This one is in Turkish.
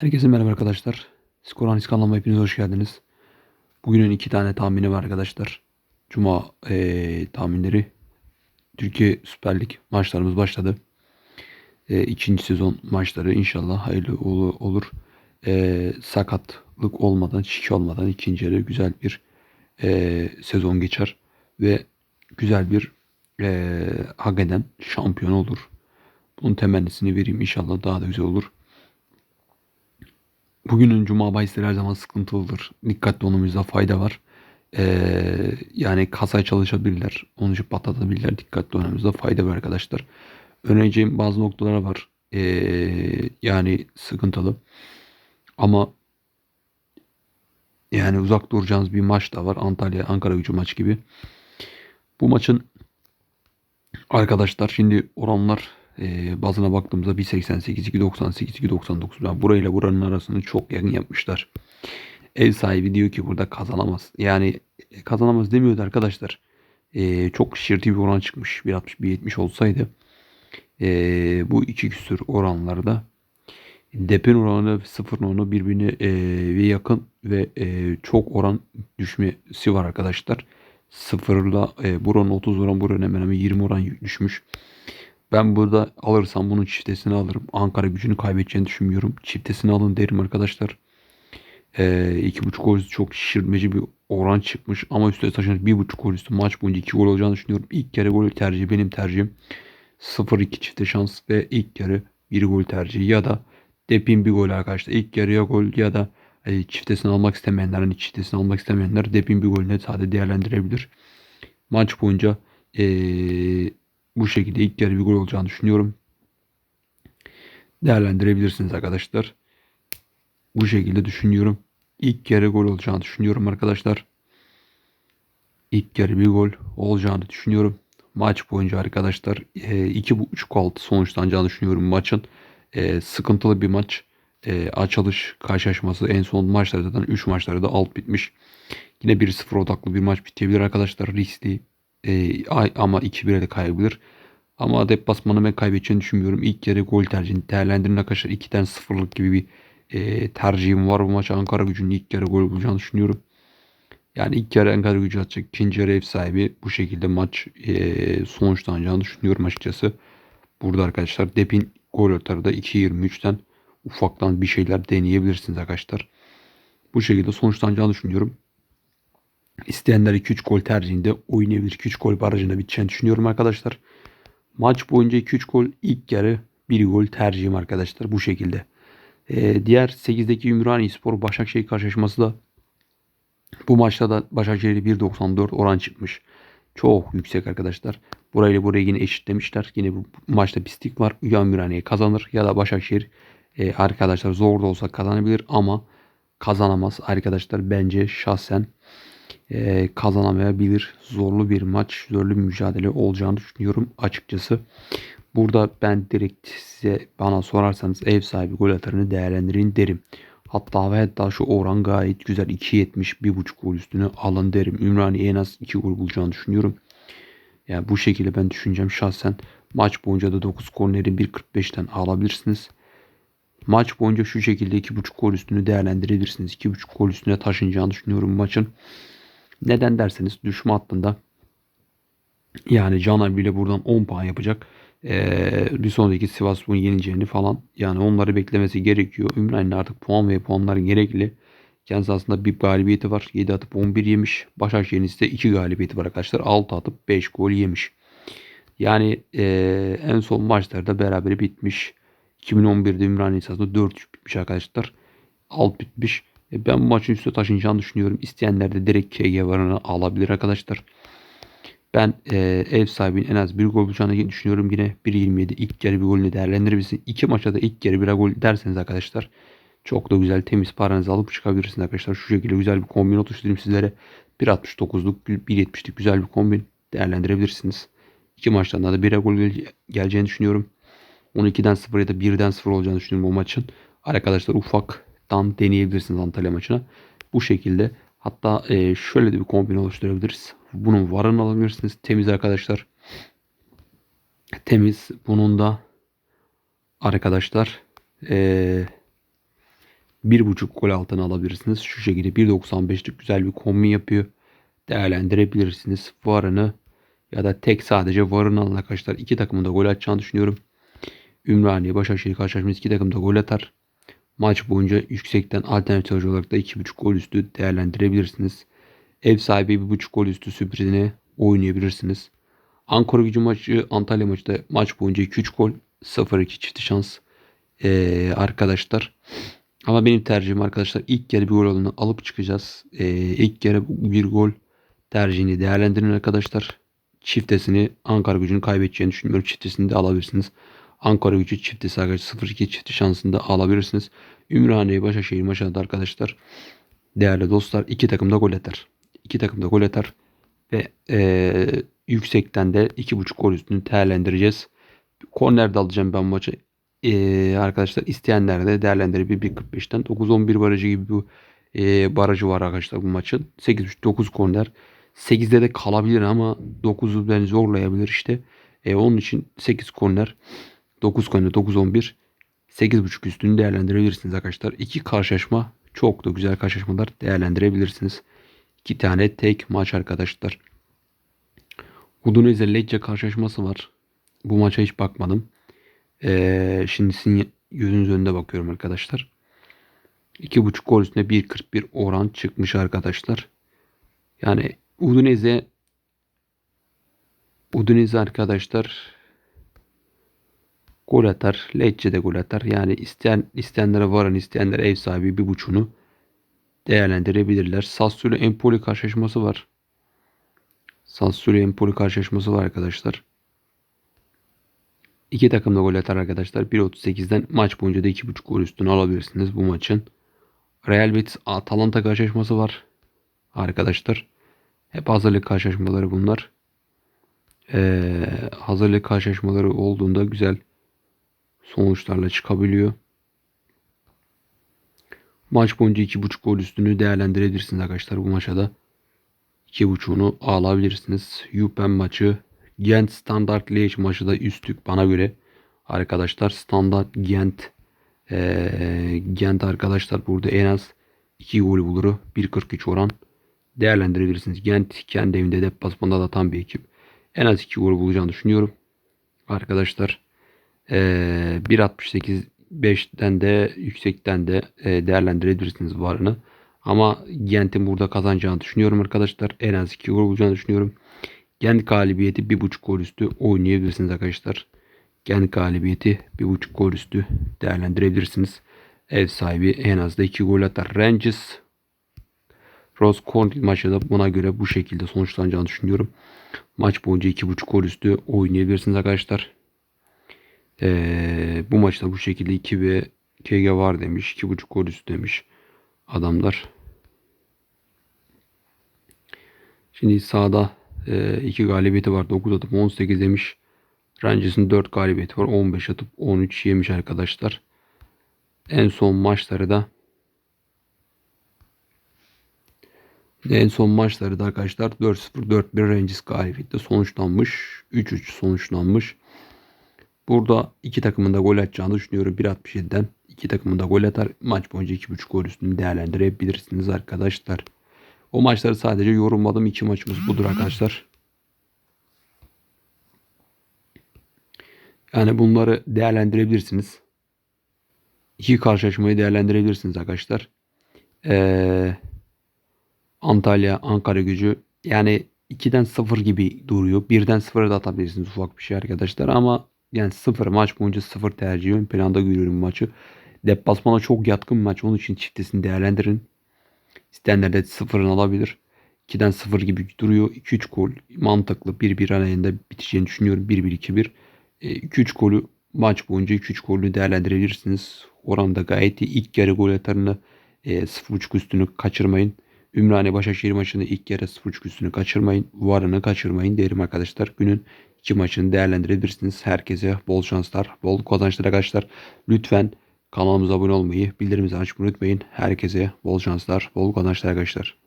Herkese merhaba arkadaşlar. Skor Analiz kanalıma hepiniz hoş geldiniz. Bugünün iki tane tahmini var arkadaşlar. Cuma eee, tahminleri. Türkiye Süper Lig maçlarımız başladı. Eee, ikinci sezon maçları inşallah hayırlı olu- olur. Eee, sakatlık olmadan, şike olmadan ikinci yarı güzel bir eee, sezon geçer. Ve güzel bir eee hak eden şampiyon olur. Bunun temennisini vereyim inşallah daha da güzel olur. Bugünün cuma bahisleri her zaman sıkıntılıdır. Dikkatli olmamızda fayda var. Ee, yani kasaya çalışabilirler. Onun için patlatabilirler. Dikkatli olmamızda fayda var arkadaşlar. Önereceğim bazı noktalar var. Ee, yani sıkıntılı. Ama yani uzak duracağınız bir maç da var. Antalya Ankara gücü maç gibi. Bu maçın arkadaşlar şimdi oranlar e, bazına baktığımızda 1.88, 2.98, 2.99. Yani burayla buranın arasını çok yakın yapmışlar. Ev sahibi diyor ki burada kazanamaz. Yani e, kazanamaz demiyordu arkadaşlar. E, çok şişirtici bir oran çıkmış. 1.60, 1.70 olsaydı e, bu iki küsür oranlarda Depin oranı ve sıfır oranı birbirine e, yakın ve e, çok oran düşmesi var arkadaşlar. Sıfırla e, buranın 30 oran buranın hemen hemen 20 oran düşmüş. Ben burada alırsam bunun çiftesini alırım. Ankara gücünü kaybedeceğini düşünmüyorum. Çiftesini alın derim arkadaşlar. E, iki buçuk gol çok şişirmeci bir oran çıkmış. Ama üstüne taşınır bir buçuk gol üstü maç boyunca iki gol olacağını düşünüyorum. İlk kere gol tercihi benim tercihim. 0-2 çifte şans ve ilk yarı bir gol tercihi ya da Depin bir gol arkadaşlar. İlk yarıya gol ya da e, çiftesini almak istemeyenler hani çiftesini almak istemeyenler Depin bir golüne sadece değerlendirebilir. Maç boyunca e, bu şekilde ilk yarı bir gol olacağını düşünüyorum. Değerlendirebilirsiniz arkadaşlar. Bu şekilde düşünüyorum. İlk yarı gol olacağını düşünüyorum arkadaşlar. İlk yarı bir gol olacağını düşünüyorum. Maç boyunca arkadaşlar 2.5 altı sonuçlanacağını düşünüyorum maçın. E, sıkıntılı bir maç. E, açılış karşılaşması en son maçlarda zaten 3 maçlarda da alt bitmiş. Yine 1-0 odaklı bir maç bitebilir arkadaşlar. Riskli e, ama 2-1'e de kayabilir. Ama deplasmanı ben kaybedeceğini düşünmüyorum. İlk yarı gol tercihini değerlendirin arkadaşlar. 2'den 0'lık gibi bir e, tercihim var bu maç. Ankara gücünün ilk yarı gol bulacağını düşünüyorum. Yani ilk yarı Ankara gücü atacak. ikinci yarı ev sahibi bu şekilde maç e, sonuçlanacağını düşünüyorum açıkçası. Burada arkadaşlar Depin gol atarı da 2.23'ten ufaktan bir şeyler deneyebilirsiniz arkadaşlar. Bu şekilde sonuçlanacağını düşünüyorum. İsteyenler 2-3 gol tercihinde oynayabilir. 2-3 gol barajında biteceğini düşünüyorum arkadaşlar. Maç boyunca 2-3 gol ilk yarı 1 gol tercihim arkadaşlar bu şekilde. Ee, diğer 8'deki Ümraniye Spor Başakşehir karşılaşması da bu maçta da Başakşehir'e 1.94 oran çıkmış. Çok yüksek arkadaşlar. Burayla burayı yine eşitlemişler. Yine bu maçta pislik var. Ya Ümraniye kazanır ya da Başakşehir e, arkadaşlar zor da olsa kazanabilir ama kazanamaz arkadaşlar. Bence şahsen e, kazanamayabilir. Zorlu bir maç, zorlu bir mücadele olacağını düşünüyorum açıkçası. Burada ben direkt size bana sorarsanız ev sahibi gol atarını değerlendirin derim. Hatta ve hatta şu oran gayet güzel. 2.70 1.5 gol üstüne alın derim. Ümraniye en az 2 gol bulacağını düşünüyorum. Yani bu şekilde ben düşüneceğim şahsen. Maç boyunca da 9 korneri 1.45'ten alabilirsiniz. Maç boyunca şu şekilde 2.5 gol üstünü değerlendirebilirsiniz. 2.5 gol üstüne taşınacağını düşünüyorum maçın. Neden derseniz düşme hattında yani Caner bile buradan 10 puan yapacak. Ee, bir sonraki Sivas bunu yeneceğini falan yani onları beklemesi gerekiyor. Ümraniye artık puan ve puanlar gerekli. Kendisi aslında bir galibiyeti var. 7 atıp 11 yemiş. Başakşehir'in ise 2 galibiyeti var arkadaşlar. 6 atıp 5 gol yemiş. Yani e, en son maçlarda beraber bitmiş. 2011'de Ümraniye esasında 4 bitmiş arkadaşlar. Alt bitmiş. E, ben bu maçın üstüne taşınacağını düşünüyorum. İsteyenler de direkt KG varını alabilir arkadaşlar. Ben e, ev sahibinin en az bir gol bulacağını düşünüyorum. Yine 1.27 ilk yarı bir golünü değerlendirebilirsin. İki maçta da ilk yarı bir gol derseniz arkadaşlar çok da güzel temiz paranızı alıp çıkabilirsiniz arkadaşlar. Şu şekilde güzel bir kombin oluşturayım sizlere. 1.69'luk 1.70'lik güzel bir kombin değerlendirebilirsiniz. İki maçtan da 1'e gol geleceğini düşünüyorum. 12'den 0 ya da 1'den 0 olacağını düşünüyorum o maçın. Arkadaşlar ufaktan deneyebilirsiniz Antalya maçına. Bu şekilde hatta e, şöyle de bir kombin oluşturabiliriz. Bunun varını alabilirsiniz. Temiz arkadaşlar. Temiz. Bunun da arkadaşlar eee 1.5 gol altına alabilirsiniz. Şu şekilde 1.95'lik güzel bir kombin yapıyor. Değerlendirebilirsiniz. Varını ya da tek sadece varını alın arkadaşlar. İki takımın da gol atacağını düşünüyorum. Ümraniye, Başakşehir karşılaşması iki takım da gol atar. Maç boyunca yüksekten alternatif olarak da 2.5 gol üstü değerlendirebilirsiniz. Ev sahibi 1.5 gol üstü sürprizine oynayabilirsiniz. Ankara gücü maçı Antalya maçı da maç boyunca 2-3 gol 0-2 çifti şans ee, arkadaşlar. Ama benim tercihim arkadaşlar ilk yarı bir gol olanı alıp çıkacağız. Ee, ilk yarı bir gol tercihini değerlendirin arkadaşlar. Çiftesini Ankara gücünün kaybedeceğini düşünmüyorum. Çiftesini de alabilirsiniz. Ankara gücü çiftesi arkadaşlar 0-2 çifti şansını da alabilirsiniz. Ümraniye Başakşehir maçında da arkadaşlar değerli dostlar iki takım da gol atar. İki takım da gol atar ve e, yüksekten de 2.5 gol üstünü değerlendireceğiz. Korner de alacağım ben maçı. E, arkadaşlar isteyenler de değerlendirebilir 1.45'ten. 9-11 barajı gibi bir e, barajı var arkadaşlar bu maçın. 8.5-9 korner. 8'de de kalabilir ama 9'u ben zorlayabilir işte. E, onun için 8 korner. 9 korner 9-11. 8.5 üstünü değerlendirebilirsiniz arkadaşlar. İki karşılaşma çok da güzel karşılaşmalar değerlendirebilirsiniz. İki tane tek maç arkadaşlar. Udinese Lecce karşılaşması var. Bu maça hiç bakmadım. Ee, şimdi sizin gözünüz önünde bakıyorum arkadaşlar. 2.5 gol üstüne 1.41 oran çıkmış arkadaşlar. Yani Udinese Udinese arkadaşlar gol atar. Lecce de gol atar. Yani isteyen isteyenlere varan isteyenlere ev sahibi bir buçunu değerlendirebilirler. Sassuolo Empoli karşılaşması var. Sassuolo Empoli karşılaşması var arkadaşlar. İki takım da gol atar arkadaşlar. 1.38'den maç boyunca da 2.5 gol üstüne alabilirsiniz bu maçın. Real Betis Atalanta karşılaşması var. Arkadaşlar. Hep hazırlık karşılaşmaları bunlar. Ee, hazırlık karşılaşmaları olduğunda güzel sonuçlarla çıkabiliyor. Maç boyunca 2.5 gol üstünü değerlendirebilirsiniz arkadaşlar bu maçta da. 2.5'unu alabilirsiniz. Yupen maçı Gent Standard Liège maçı da üstlük bana göre. Arkadaşlar Standard Gent ee, Gent arkadaşlar burada en az 2 gol buluru 1.43 oran değerlendirebilirsiniz. Gent kendi evinde deplasmanda da tam bir ekip. En az 2 gol bulacağını düşünüyorum. Arkadaşlar ee, 1.68 5'ten de yüksekten de e, değerlendirebilirsiniz varını. Ama Gent'in burada kazanacağını düşünüyorum arkadaşlar. En az 2 gol bulacağını düşünüyorum. Gent galibiyeti 1.5 gol üstü oynayabilirsiniz arkadaşlar. Gent galibiyeti 1.5 gol üstü değerlendirebilirsiniz. Ev sahibi en az da 2 gol atar. Rangers Rose County maçı da buna göre bu şekilde sonuçlanacağını düşünüyorum. Maç boyunca 2.5 gol üstü oynayabilirsiniz arkadaşlar. Ee, bu maçta bu şekilde 2 ve KG var demiş. 2.5 gol üstü demiş adamlar. Şimdi sağda 2 e, galibiyeti var. 9 atıp 18 demiş. Rangers'ın 4 galibiyeti var. 15 atıp 13 yemiş arkadaşlar. En son maçları da en son maçları da arkadaşlar 4-0 4-1 Rangers galibiyette sonuçlanmış. 3-3 sonuçlanmış. Burada iki takımın da gol atacağını düşünüyorum. 1.67'den iki takımın da gol atar. Maç boyunca 2.5 gol üstünü değerlendirebilirsiniz arkadaşlar. O maçları sadece yorumladım. iki maçımız budur arkadaşlar. Yani bunları değerlendirebilirsiniz. İki karşılaşmayı değerlendirebilirsiniz arkadaşlar. Ee, Antalya, Ankara gücü yani 2'den 0 gibi duruyor. 1'den 0'a da atabilirsiniz ufak bir şey arkadaşlar ama yani sıfır maç boyunca sıfır tercih ön planda görüyorum maçı. Deplasmana çok yatkın maç. Onun için çiftesini değerlendirin. İsteyenler de sıfırını alabilir. 2'den 0 gibi duruyor. 2-3 gol mantıklı. 1-1 arayında biteceğini düşünüyorum. 1-1-2-1. 2-3 e, golü maç boyunca 2-3 golü değerlendirebilirsiniz. Oranda gayet iyi. İlk yarı gol atarını e, 0.5 üstünü kaçırmayın. Ümraniye Başakşehir maçında ilk yarı 0.5 üstünü kaçırmayın. Varını kaçırmayın derim arkadaşlar. Günün iki maçını değerlendirebilirsiniz. Herkese bol şanslar, bol kazançlar arkadaşlar. Lütfen kanalımıza abone olmayı, bildirimleri açmayı unutmayın. Herkese bol şanslar, bol kazançlar arkadaşlar.